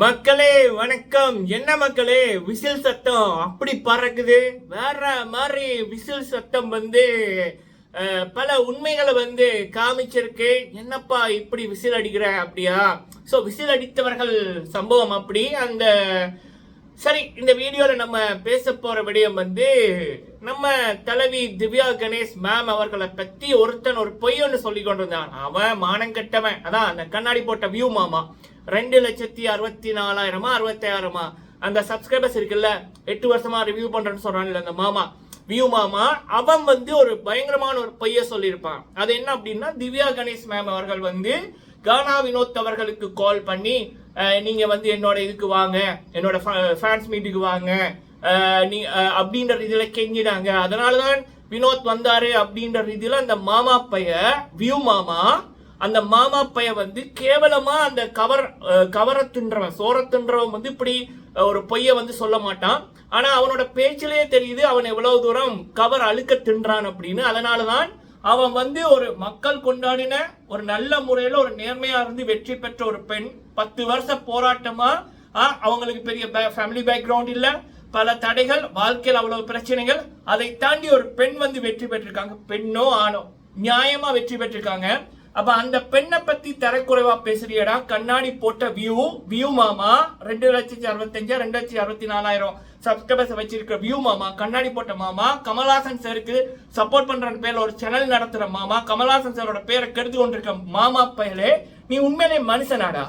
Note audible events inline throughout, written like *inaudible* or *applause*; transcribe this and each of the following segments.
மக்களே வணக்கம். என்ன மக்களே விசில் சத்தம் அப்படி பறக்குது? வேற மாதிரி விசில் சத்தம் வந்து பல உண்மைகளை வந்து காமிச்சிருக்கு. என்னப்பா இப்படி விசில் அடிக்கிற அப்படியா? ஸோ விசில் அடித்தவர்கள் சம்பவம் அப்படி. அந்த சரி இந்த வீடியோவில் நம்ம பேச போகிற விடயம் வந்து நம்ம தலைவி திவ்யா கணேஷ் மேம் அவர்களை பற்றி ஒருத்தன் ஒரு பொய் ஒன்று சொல்லி கொண்டிருந்தான். அவன் மானம் கெட்டவன். அதான் அந்த கண்ணாடி போட்ட வியூ மாமா. ரெண்டு லட்சத்தி அறுபத்தி நாலாயிரமா அறுபத்தாயிரமா? அந்த சப்ஸ்கிரைபர்ஸ் இருக்குல்ல எட்டு வருஷமா ரிவ்யூ பண்றேன்னு சொல்றான்ல அந்த மாமா. வியூ மாமா அவன் வந்து ஒரு பயங்கரமான ஒரு பொய்ய சொல்லியிருப்பான். அது என்ன அப்படின்னா திவ்யா கணேஷ் மேம் அவர்கள் வந்து கானா வினோத் அவர்களுக்கு கால் பண்ணி நீங்கள் வந்து என்னோட இதுக்கு வாங்க என்னோட ஃபேன்ஸ் மீட்டுக்கு வாங்க நீ அப்படின்ற இதுல கெஞ்சினாங்க அதனாலதான் வினோத் வந்தாரு அப்படின்ற ரீதியில் அந்த மாமா பைய வியூ மாமா அந்த மாமா பைய வந்து கேவலமா அந்த கவர் கவரை தின்றவன் சோர தின்றவன் வந்து இப்படி ஒரு பொய்ய வந்து சொல்ல மாட்டான். ஆனா அவனோட பேச்சிலேயே தெரியுது அவன் எவ்வளவு தூரம் கவர் அழுக்க தின்றான் அப்படின்னு. அதனாலதான் அவன் வந்து ஒரு மக்கள் கொண்டாடின ஒரு நல்ல முறையில் ஒரு நேர்மையா இருந்து வெற்றி பெற்ற ஒரு பெண். பத்து வருஷ போராட்டமா அவங்களுக்கு பெரிய ஃபேமிலி பேக்ரவுண்ட் இல்ல. பல தடைகள் வாழ்க்கையில் அவ்வளவு பிரச்சனைகள். அதை தாண்டி ஒரு பெண் வந்து வெற்றி பெற்றிருக்காங்க. பெண்ணோ ஆணோ நியாயமா வெற்றி பெற்றிருக்காங்க. அப்ப அந்த பெண்ணை பத்தி தரக்குறைவா பேசுறியடா. கண்ணாடி போட்ட வியூ வியூ மாமா ரெண்டு லட்சத்தி அறுபத்தஞ்சா ரெண்டு லட்சத்தி அறுபத்தி நாலாயிரம் சப்ஸ்கிரைபர்ஸ் வச்சிருக்கிற வியூ மாமா கண்ணாடி போட்ட மாமா கமல்ஹாசன் சாருக்கு சப்போர்ட் பண்ற பேர்ல ஒரு சேனல் நடத்துற மாமா கமல்ஹாசன் சாரோட பேரை கெடுத்து கொண்டிருக்க மாமா பயலே நீ உண்மையிலே மனுஷனாடா?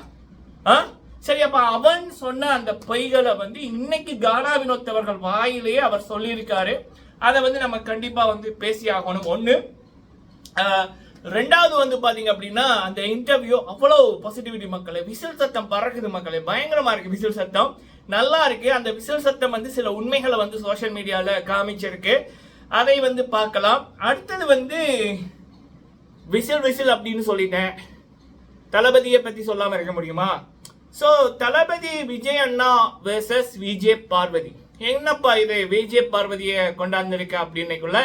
ஆ? சரி அப்ப அவன் சொன்ன அந்த பொய்களை வந்து இன்னைக்கு கானா வினோத் அவர்கள் வாயிலேயே அவர் சொல்லியிருக்காரு. அதை வந்து நம்ம கண்டிப்பா வந்து பேசி ஆகணும் ஒன்று ரெண்டாவது வந்து பாத்தீங்க அப்படின்னா அந்த இன்டர்வியூ அவ்வளவு பாசிட்டிவிட்டி மக்களை விசில் சத்தம் பறக்குது மக்களே பயங்கரமா இருக்கு விசில் சத்தம். நல்லா இருக்கு. அந்த விசில் சத்தம் வந்து சில உண்மைகளை வந்து சோஷியல் மீடியால காமிச்சிருக்கு. அதை வந்து பார்க்கலாம். அடுத்தது வந்து விசில் விசில் அப்படின்னு சொல்லிட்டேன். தளபதியை பத்தி சொல்லாம இருக்க முடியுமா? ஸோ தளபதி விஜய் அண்ணா வெர்சஸ் விஜய் பார்வதி. என்னப்பா இது? விஜய் பார்வதியை கொண்டாந்துருக்க அப்படின்னைக்குள்ள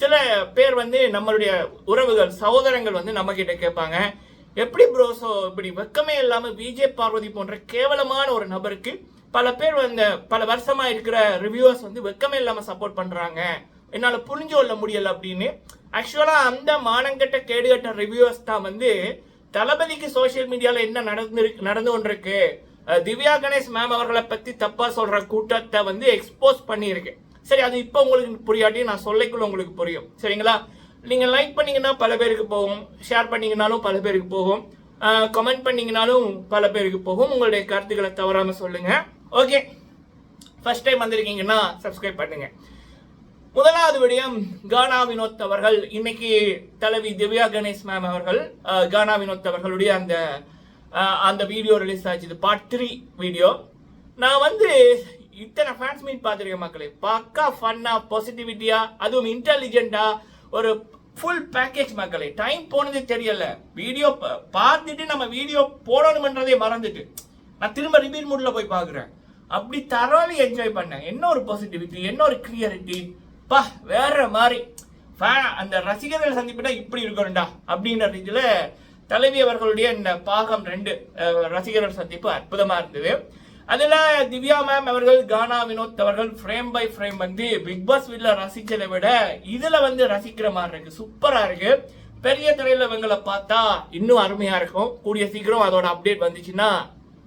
சில பேர் வந்து நம்மளுடைய உறவுகள் சகோதரங்கள் வந்து நம்ம கிட்ட கேட்பாங்க. எப்படி ப்ரோஸோ இப்படி வெக்கமே இல்லாமல் விஜய் பார்வதி போன்ற கேவலமான ஒரு நபருக்கு பல பேர் வந்து பல வருஷமா இருக்கிற ரிவ்யூவர்ஸ் வந்து வெக்கமே இல்லாமல் சப்போர்ட் பண்றாங்க. என்னால் புரிஞ்சு கொள்ள முடியல அப்படின்னு. ஆக்சுவலா அந்த மானங்கட்ட கேடுகட்ட ரிவ்யூவர்ஸ் தான் வந்து தளபதிக்கு சோஷியல் மீடியால என்ன நடந்து நடந்து கொண்டிருக்கு? திவ்யா கணேஷ் மேம் அவர்களை பத்தி தப்பா சொல்ற கூட்டத்தை வந்து எக்ஸ்போஸ் பண்ணியிருக்கு. சரி அது இப்போ உங்களுக்கு புரியாட்டி நான் சொல்லிக்குள்ள உங்களுக்கு புரியும். சரிங்களா? நீங்கள் லைக் பண்ணீங்கன்னா பல பேருக்கு போகும். ஷேர் பண்ணீங்கனாலும் பல பேருக்கு போகும். கமெண்ட் பண்ணீங்கனாலும் பல பேருக்கு போகும். உங்களுடைய கருத்துக்களை தவறாமல் சொல்லுங்கள் ஓகே ஃபர்ஸ்ட் டைம் வந்திருக்கீங்கன்னா சப்ஸ்கிரைப் பண்ணுங்க. முதலாவது விடயம் கானா வினோத் அவர்கள் இன்னைக்கு தலைவி திவ்யா கணேஷ் மேம் அவர்கள் கானா வினோத் அவர்களுடைய அந்த அந்த வீடியோ ரிலீஸ் ஆச்சு. பார்ட் த்ரீ வீடியோ நான் வந்து இத்தனை ஃபேன்ஸ் மீட் பார்த்துருக்கேன் மக்களே? பக்கா ஃபன்னா பாசிட்டிவிட்டியா அதுவும் இன்டெலிஜென்ட்டா ஒரு ஃபுல் பேக்கேஜ் மக்களே. டைம் போனது தெரியல. வீடியோ பார்த்துட்டு நம்ம வீடியோ போடணுமன்றதே மறந்துட்டு. நான் திரும்ப ரிப்பீட் மூடில் போய் பார்க்குறேன். அப்படி தரோலி என்ஜாய் பண்ணேன். என்ன ஒரு பாசிட்டிவிட்டி என்ன ஒரு கிளியரிட்டி பா வேற மாதிரி. அந்த ரசிகர்கள் சந்திப்பிட்டா இப்படி இருக்கணும்டா அப்படின்ற ரீதியில் தலைவி அவர்களுடைய இந்த பாகம் ரெண்டு ரசிகர்கள் சந்திப்பு அற்புதமாக இருந்தது. அதில் திவ்யா மேம் அவர்கள் கானா வினோத் அவர்கள் ஃப்ரேம் பை ஃப்ரேம் வந்து பிக் பாஸ் வீட்டில் ரசித்ததை விட இதில் வந்து ரசிக்கிற மாதிரி இருக்கு. சூப்பராக இருக்கு. பெரிய திரையில் இவங்களை பார்த்தா இன்னும் அருமையாக இருக்கும். கூடிய சீக்கிரம் அதோட அப்டேட் வந்துச்சுன்னா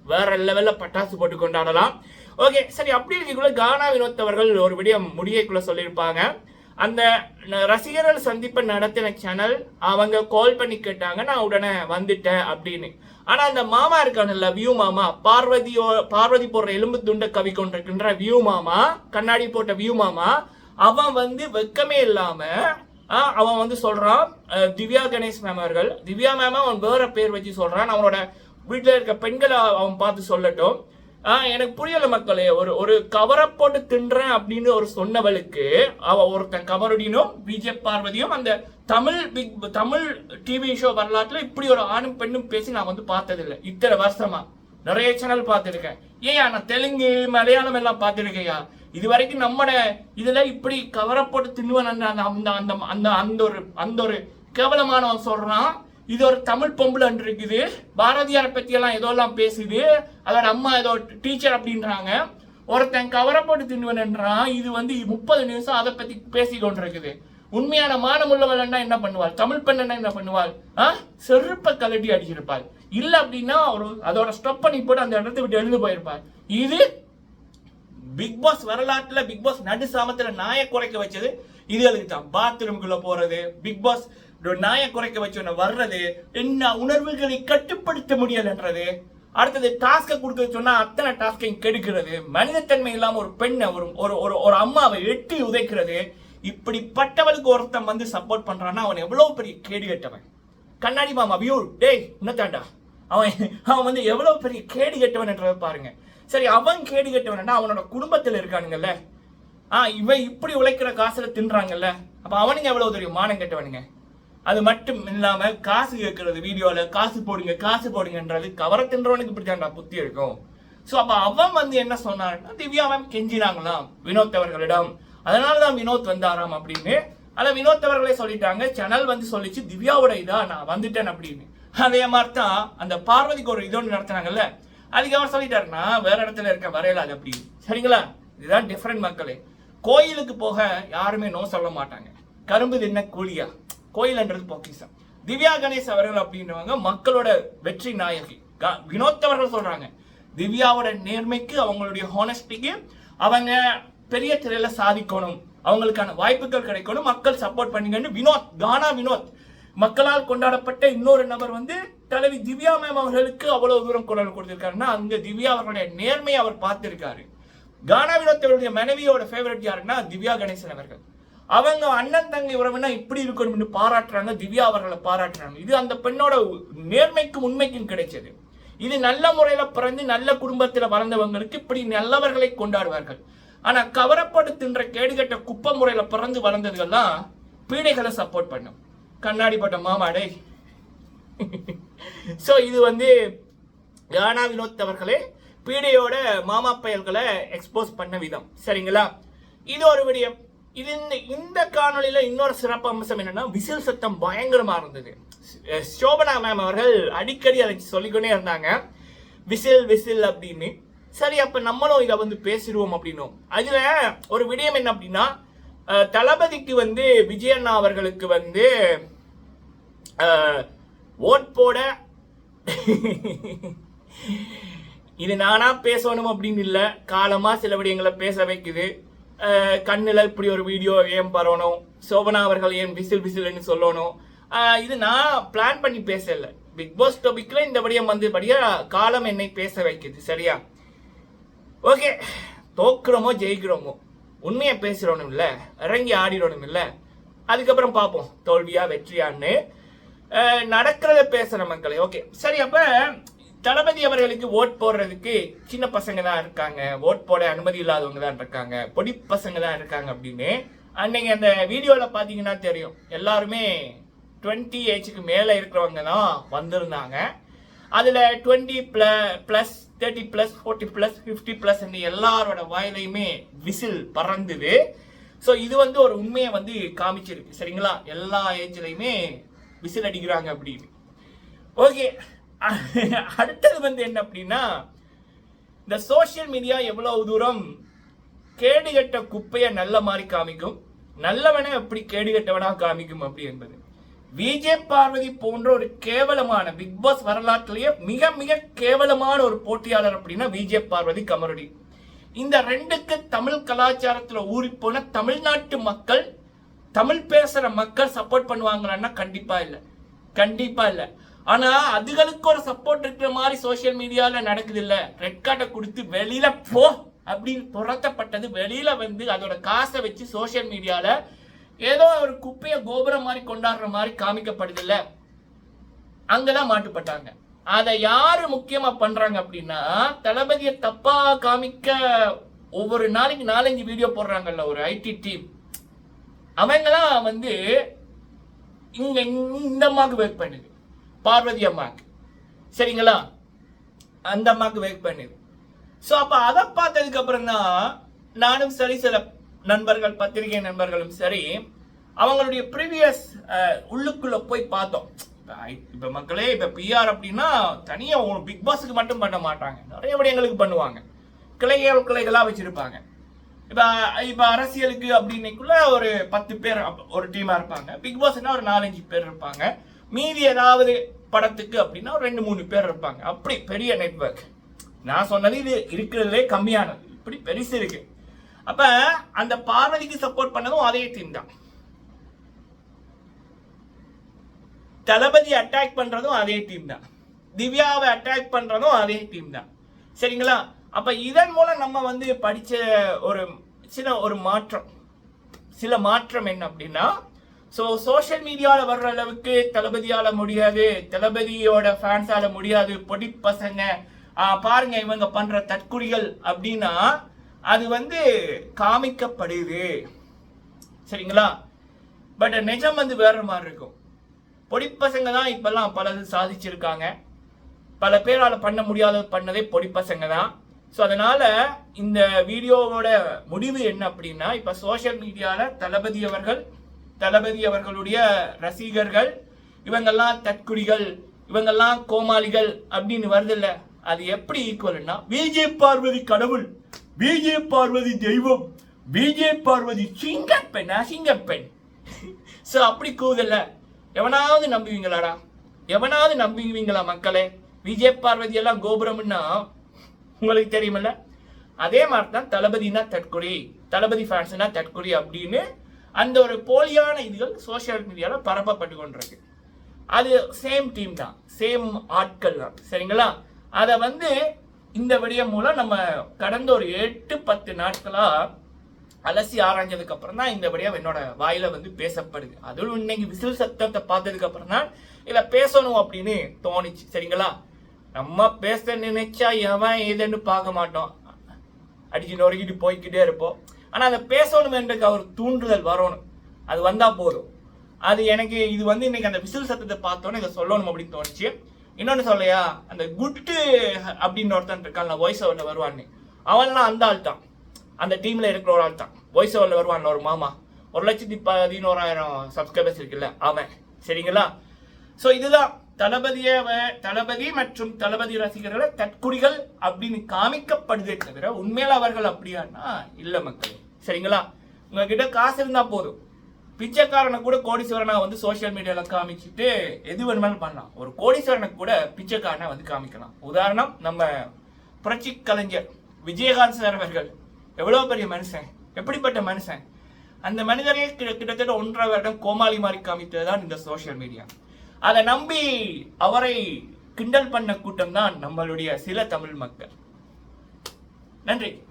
வேற லெவலில் பட்டாசு போட்டு கொண்டாடலாம். ஓகே சரி அப்படி இருக்கக்குள்ள கானா வினோத் அவர்கள் ஒரு விடிய முடியக்குள்ள சொல்லியிருப்பாங்க. அந்த ரசிகர்கள் சந்திப்பை நடத்தின சேனல் அவங்க கால் பண்ணி கேட்டாங்க நான் உடனே வந்துட்டேன் அப்படின்னு. ஆனா அந்த மாமா இருக்கானுல்ல வியூ மாமா பார்வதியோ பார்வதி போடுற எலும்பு துண்டை கவி கொண்டிருக்கின்ற வியூ மாமா கண்ணாடி போட்ட வியூ மாமா அவன் வந்து வெக்கமே இல்லாம அவன் வந்து சொல்றான் திவ்யா கணேஷ் மேம் அவர்கள். திவ்யா மேம் அவன் வேற பேர் வச்சு சொல்றான். அவனோட வீட்டில் இருக்க பெண்களை அவன் பார்த்து சொல்லட்டும். ஆ, எனக்கு புரியல மக்களே. ஒரு ஒரு கவரை போட்டு தின்றேன் அப்படின்னு ஒரு சொன்னவளுக்கு அவ ஒருத்தன் கவருடினும் பிஜே பார்வதியும் அந்த Tamil Bigg Tamil TV show வரலாற்றுல இப்படி ஒரு ஆணும் பெண்ணும் பேசி நான் வந்து பார்த்ததில்லை. இத்தனை வருஷமா. நிறைய சேனல் பார்த்துருக்கேன். ஏயா நான் தெலுங்கு மலையாளம் எல்லாம் பார்த்துருக்கையா இது வரைக்கும் நம்மட இதுல இப்படி கவரை போட்டு தின்னுவன் அந்த அந்த அந்த அந்த அந்த அந்த ஒரு அந்த ஒரு கேவலமானவன் சொல்றான். இது ஒரு தமிழ் பொம்பளை இருக்குது. பாரதியாரை பற்றியெல்லாம் எல்லாம் ஏதோ எல்லாம் பேசுது. அதோட அம்மா ஏதோ டீச்சர் அப்படின்றாங்க. ஒருத்தன் கவரை போட்டு தின்னுவன்ன்றான் இது வந்து முப்பது நிமிஷம் அதை பற்றி பேசி கொண்டிருக்குது. உண்மையான மானமுள்ளவள்னா என்ன பண்ணுவாள்? தமிழ் பெண்ணா என்ன பண்ணுவாள்? ஆ? செருப்ப கலட்டி அடிச்சிருப்பாள். இல்ல அப்படின்னா ஒரு அதோட ஸ்டப் பண்ணி போட்டு அந்த இடத்த விட்டு எழுந்து போயிருப்பாள் இது பிக் பாஸ் வரலாற்றுல பிக் பாஸ் நடு சாமத்துல நாயை குறைக்க வச்சது. இதுகளுக்கு தான் பாத்ரூம்குள்ள போறது. பிக் பாஸ் நாயை குறைக்க வச்சவன வர்றது என்ன உணர்வுகளை கட்டுப்படுத்த முடியலன்றது. அடுத்தது டாஸ்க கொடுக்க சொன்னா அத்தனை டாஸ்கையும் கெடுக்கிறது. மனிதத்தன்மை இல்லாம ஒரு பெண்ணை ஒரு ஒரு ஒரு அம்மாவை எட்டி உதைக்கிறது. இப்படிப்பட்டவளுக்கு ஒருத்தன் வந்து சப்போர்ட் பண்றான்னா அவன் எவ்வளவு பெரிய கேடு கெட்டவன் கண்ணாடி மாமா வியூ டேய் என்னத்தாண்டா அவன் அவன் வந்து எவ்வளவு பெரிய கேடு கெட்டவன்ன்றத பாருங்க. சரி அவன் கேடு கெட்டவனா அவனோட குடும்பத்தில் இருக்கானுங்கல்ல. ஆ இவன் இப்படி உழைக்கிற காசுல தின்றாங்கல்ல. அப்ப அவனுங்க எவ்வளவு தெரியும்? மானம் கெட்டவனுங்க. அது மட்டும் இல்லாம காசு கேட்கறது வீடியோல காசு போடுங்க காசு போடுங்கன்றது கவரை தின்றவனுக்கு இப்படிதான்டா புத்தி இருக்கும். சோ அப்ப அவன் வந்து என்ன சொன்னான்னா திவ்யாவன் கெஞ்சினாங்களாம் வினோத் அவர்களிடம். அதனாலதான் வினோத் வந்தாராம் அப்படின்னு. ஆனா வினோத் அவர்களே சொல்லிட்டாங்க சேனல் வந்து சொல்லிச்சு திவ்யாவோட இதா நான் வந்துட்டேன் அப்படின்னு. அதே மாதிரி தான் அந்த பார்வதிக்கு ஒரு இதோடு நடத்தினாங்கல்ல அதுக்கு அவர் சொல்லிட்டாருன்னா வேற இடத்துல இருக்க வரையலாது அப்படி. சரிங்களா? இதுதான் டிஃப்ரெண்ட் மக்களே. கோயிலுக்கு போக யாருமே நோ சொல்ல மாட்டாங்க. கரும்பு தின்ன கூலியா? கோயில்ன்றது பொக்கிசம். திவ்யா கணேஷ் அவர்கள் அப்படின்றவங்க மக்களோட வெற்றி நாயகி. க- வினோத் அவர்கள் சொல்றாங்க. திவ்யாவோட நேர்மைக்கு அவங்களுடைய ஹானஸ்டிக்கு அவங்க பெரிய திரையில சாதிக்கணும். அவங்களுக்கான வாய்ப்புகள் கிடைக்கணும். மக்கள் சப்போர்ட் பண்ணுங்கன்னு வினோத் கானா வினோத். மக்களால் கொண்டாடப்பட்ட இன்னொரு நபர் வந்து தலைவி திவ்யா மேம் அவர்களுக்கு அவ்வளவு தூரம் குரல் கொடுத்திருக்காருன்னா அங்க திவ்யா அவர்களுடைய நேர்மையை அவர் பார்த்திருக்காரு. கானா வினோத் அவருடைய மனைவியோட ஃபேவரட் யாருன்னா திவ்யா கணேசன் அவர்கள். அவங்க அண்ணன் தங்கை உறவுனா இப்படி இருக்கணும்னு பாராட்டுறாங்க திவ்யா அவர்களை பாராட்டுறாங்க. இது அந்த பெண்ணோட நேர்மைக்கும் உண்மைக்கும் கிடைச்சது. இது நல்ல முறையில பிறந்து நல்ல குடும்பத்தில் வளர்ந்தவங்களுக்கு இப்படி நல்லவர்களை கொண்டாடுவார்கள். ஆனா கவரப்படுத்துன்ற கேடுகட்ட குப்பை முறையில பிறந்து வளர்ந்ததுகள்லாம் பீடைகளை சப்போர்ட் பண்ணும். கண்ணாடி பட்ட மாமாடே சோ இது வந்து யானா வினோத் அவர்களே பீடையோட மாமா பயல்களை எக்ஸ்போஸ் பண்ண விதம். சரிங்களா? இது ஒரு விடயம். இது இந்த இந்த காணொலியில் இன்னொரு சிறப்பு அம்சம் என்னன்னா விசில் சத்தம் பயங்கரமாக இருந்தது. சோபனா மேம் அவர்கள் அடிக்கடி அதை சொல்லிக்கொண்டே இருந்தாங்க. விசில் விசில் அப்படின்னு. சரி அப்போ நம்மளும் இதை வந்து பேசிடுவோம் அப்படின்னும். அதில் ஒரு விடயம் என்ன அப்படின்னா தளபதிக்கு வந்து விஜயண்ணா அவர்களுக்கு வந்து ஓட் போட இது நானா பேசணும் அப்படின்னு இல்லை. காலமாக சில விடயங்களை பேச வைக்குது. கண்ணில் இப்படி ஒரு வீடியோ ஏன் பரவணும் சோபனா அவர்கள் ஏன் விசில் விசில்னு சொல்லணும்? இது நான் பிளான் பண்ணி பேசல. பிக் பாஸ் டாபிக்ல இந்த விடயம் வந்து படியா காலம் என்னை பேச வைக்குது சரியா? ஓகே தோக்குறோமோ ஜெயிக்கிறோமோ? உண்மையை பேசுறோனும் இல்லை இறங்கி ஆடிடணும் இல்லை அதுக்கப்புறம் பார்ப்போம் தோல்வியா வெற்றியான்னு. நடக்கிறத பேசுற மக்களே. ஓகே சரி அப்ப தளபதி அவர்களுக்கு ஓட் போடுறதுக்கு சின்ன பசங்க தான் இருக்காங்க. ஓட் போட அனுமதி இல்லாதவங்க தான் இருக்காங்க. பொடி பசங்க தான் இருக்காங்க அப்படின்னு அன்னைக்கு அந்த வீடியோவில் பார்த்தீங்கன்னா தெரியும். எல்லாருமே டுவெண்ட்டி ஏஜுக்கு மேலே இருக்கிறவங்க தான் வந்திருந்தாங்க. அதில் twenty plus thirty plus forty plus fifty plus எல்லாரோட வாயிலையுமே விசில் பறந்துது. ஸோ இது வந்து ஒரு உண்மையை வந்து காமிச்சிருக்கு. சரிங்களா? எல்லா ஏஜ்லையுமே விசில் அடிக்கிறாங்க அப்படின்னு. ஓகே *laughs* அடுத்தது வந்து என்ன அப்படின்னா இந்த சோஷியல் மீடியா எவ்வளவு தூரம் கேடுகட்ட குப்பையை நல்ல மாதிரி காமிக்கும் நல்லவனை எப்படி கேடுகட்டவனா காமிக்கும் அப்படி என்பது. விஜய் பார்வதி போன்ற ஒரு கேவலமான பிக் பாஸ் வரலாற்றிலேயே மிக மிக கேவலமான ஒரு போட்டியாளர் அப்படின்னா விஜய் பார்வதி கமரடி. இந்த ரெண்டுக்கு தமிழ் கலாச்சாரத்துல ஊறி போன தமிழ்நாட்டு மக்கள் தமிழ் பேசுற மக்கள் சப்போர்ட் பண்ணுவாங்களான்னா கண்டிப்பா இல்லை. கண்டிப்பா இல்லை. ஆனா அதுகளுக்கு ஒரு சப்போர்ட் இருக்கிற மாதிரி சோஷியல் மீடியால நடக்குது இல்ல ரெட் கார்டை கொடுத்து வெளியில போ அப்படின்னு துரத்தப்பட்டது. வெளியில வந்து அதோட காசை வச்சு சோஷியல் மீடியால ஏதோ ஒரு குப்பையை கோபுரம் மாதிரி கொண்டாடுற மாதிரி காமிக்கப்படுது இல்ல அங்கதான் மாட்டுப்பட்டாங்க. அதை யாரு முக்கியமா பண்றாங்க அப்படின்னா தளபதியை தப்பா காமிக்க ஒவ்வொரு நாளைக்கு நாலஞ்சு வீடியோ போடுறாங்கல்ல ஒரு ஐடி டீம் அவங்களாம் வந்து இங்க இந்த மாதிரி பண்ணுது. பார்வதி அம்மா சரிங்களா? அந்த அம்மாவுக்கு வெயிட் பண்ணி ஸோ அப்போ அதை பார்த்ததுக்கு அப்புறம் தான் நானும் சரி சில நண்பர்கள் பத்திரிகை நண்பர்களும் சரி அவங்களுடைய ப்ரீவியஸ் உள்ளுக்குள்ள போய் பார்த்தோம். இப்போ மக்களே இப்போ பிஆர் அப்படின்னா தனியாக பிக் பாஸுக்கு மட்டும் பண்ண மாட்டாங்க. நிறைய விடயங்களுக்கு பண்ணுவாங்க. கிளைகள் கிளைகளாக வச்சுருப்பாங்க. இப்போ இப்போ அரசியலுக்கு அப்படின்னைக்குள்ள ஒரு பத்து பேர் ஒரு டீமாக இருப்பாங்க. பிக் பாஸ்னா ஒரு நாலஞ்சு பேர் இருப்பாங்க. மீதி ஏதாவது படத்துக்கு அப்படின்னா ரெண்டு மூணு பேர் இருப்பாங்க. அப்படி பெரிய நெட்வொர்க் நான் சொன்னது இது இருக்கிறதுலே கம்மியானது. இப்படி பெருசு இருக்கு. அப்ப அந்த பார்வதிக்கு சப்போர்ட் பண்ணதும் அதே டீம் தான். தளபதி அட்டாக் பண்றதும் அதே டீம் தான். திவ்யாவை அட்டாக் பண்றதும் அதே டீம் தான். சரிங்களா? அப்ப இதன் மூலம் நம்ம வந்து படிச்ச ஒரு சில ஒரு மாற்றம். சில மாற்றம் என்ன அப்படின்னா ஸோ சோஷியல் மீடியாவில் வர்ற அளவுக்கு தளபதியால் முடியாது. தளபதியோட ஃபேன்ஸால் முடியாது. பொடி பசங்க. பாருங்க இவங்க பண்ற தற்குறிகள் அப்படின்னா அது வந்து காமிக்கப்படுது. சரிங்களா? பட் நிஜம் வந்து வேற மாதிரி இருக்கும். பொடி பசங்க தான் இப்பெல்லாம் பலது சாதிச்சிருக்காங்க. பல பேரால் பண்ண முடியாத பண்ணதே பொடி பசங்க தான். ஸோ அதனால இந்த வீடியோவோட முடிவு என்ன அப்படின்னா இப்போ சோஷியல் மீடியாவில் தளபதி அவர்கள் தளபதி அவர்களுடைய ரசிகர்கள் இவங்கெல்லாம் தற்குடிகள் இவங்கெல்லாம் கோமாளிகள் அப்படின்னு வருதுல்ல. அது எப்படி ஈக்குவல்னா விஜய் பார்வதி கடவுள் விஜய் பார்வதி தெய்வம் விஜய் பார்வதி சிங்கப்பெண். அசிங்கப்பெண் ஸோ அப்படி கூதல்ல எவனாவது நம்புவீங்களாடா? எவனாவது நம்புவீங்களா மக்களே? விஜய் பார்வதி எல்லாம் கோபுரம்னா உங்களுக்கு தெரியுமில்ல? அதே மாதிரி தான் தளபதினா தற்கொலை தளபதி ஃபேன்ஸ்னா தற்கொலை அப்படின்னு அந்த ஒரு போலியான இதுகள் சோஷியல் மீடியாவில் பரப்பப்பட்டு கொண்டிருக்கு. அது சேம் டீம் தான். சேம் ஆட்கள் தான். சரிங்களா? அதை வந்து இந்த விடயம் மூலம் நம்ம கடந்த ஒரு எட்டு பத்து நாட்களாக அலசி ஆராய்ஞ்சதுக்கு அப்புறம் தான் இந்த விடயம் என்னோட வாயில வந்து பேசப்படுது. அதுவும் இன்னைக்கு விசில் சத்தத்தை பார்த்ததுக்கு அப்புறம் தான் இதை பேசணும் அப்படின்னு தோணுச்சு. சரிங்களா? நம்ம பேச நினைச்சா எவன் ஏதுன்னு பார்க்க மாட்டோம். அடிச்சு நொறுக்கிட்டு போய்கிட்டே இருப்போம். ஆனால் அதை பேசணும் என்ற அவர் தூண்டுதல் வரணும். அது வந்தால் போதும். அது எனக்கு இது வந்து இன்னைக்கு அந்த விசில் சத்தத்தை பார்த்தோன்னே இதை சொல்லணும் அப்படின்னு தோணுச்சு. இன்னொன்று சொல்லையா அந்த குட்டு அப்படின்னு ஒருத்தன் இருக்கான் வாய்ஸ் ஓவரில் வருவான்னு. அவன்லாம் அந்த ஆள் தான். அந்த டீமில் இருக்கிற ஒரு ஆள் தான். வாய்ஸ் ஓவரில் வருவான்ல ஒரு மாமா. ஒரு லட்சத்தி பதினோராயிரம் சப்ஸ்கிரைபர்ஸ் இருக்குல்ல அவன். சரிங்களா? ஸோ இதுதான். தளபதிய தளபதி மற்றும் தளபதி ரசிகர்களை தற்குறிகள் அப்படின்னு காமிக்கப்படுதே தவிர உண்மையில அவர்கள் அப்படியானா இல்லை மக்கள். சரிங்களா? உங்ககிட்ட காசு இருந்தா போதும். பிச்சைக்காரனை கூட கோடீஸ்வரனை வந்து சோஷியல் மீடியால காமிச்சிட்டு எது வேணுமாலும் பண்ணலாம். ஒரு கோடீஸ்வரனை கூட பிச்சைக்காரனை வந்து காமிக்கலாம். உதாரணம் நம்ம புரட்சி கலைஞர் விஜயகாந்த் சார் அவர்கள். எவ்வளவு பெரிய மனுஷன்? எப்படிப்பட்ட மனுஷன்? அந்த மனிதரே கிட்டத்தட்ட ஒன்றரை வருடம் கோமாளி மாதிரி காமித்ததுதான் இந்த சோஷியல் மீடியா அதை நம்பி அவரை கிண்டல் பண்ண கூட்டம் தான் நம்மளுடைய சில தமிழ் மக்கள். நன்றி.